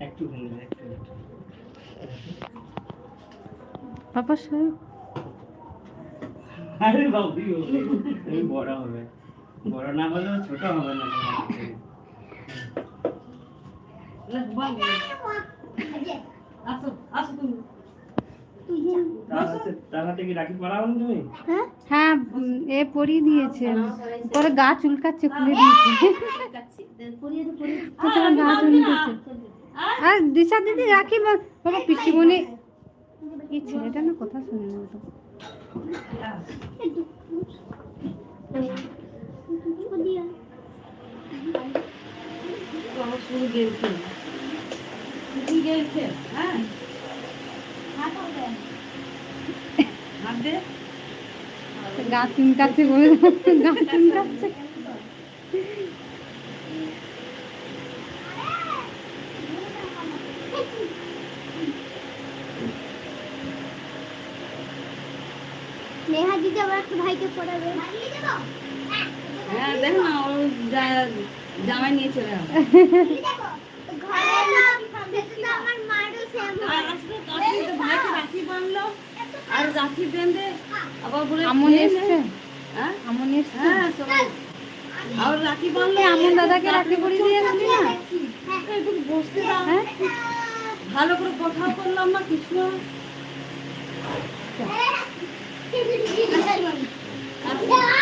একটু আরে বাবু তুমি বড় হবে। বড় না হলেও ছোট হবে না তুমি। হ্যাঁ। এ পরিয়ে দিয়েছে। পরে গা চুলকাচ্ছে খুলে দিয়েছে। গা চুলকাচ্ছে। আর দিশা দিদি রাখি বাবা পিসিমণি। এই ছেলেটা না কথা শুনে না তো। হ্যাঁ। গা চুলকাচ্ছে বলে। গা নেহা দিদি আবার একটা ভাইকে পড়াবে। হ্যাঁ দেখো না ও জামাই নিয়ে চলে সেম আর রাখি বাঁধলো আর রাখি বেঁধে আবার বলে আমন এসছে? হ্যাঁ? আমন এসছে? হ্যাঁ সবাই। আর রাখি বাঁধলে আমন দাদাকে রাখি পরিয়ে দিয়ে গেলি না একটু বসতে দাও। হ্যাঁ? ভালো করে কথাও করলাম না কিছু না আচ্ছা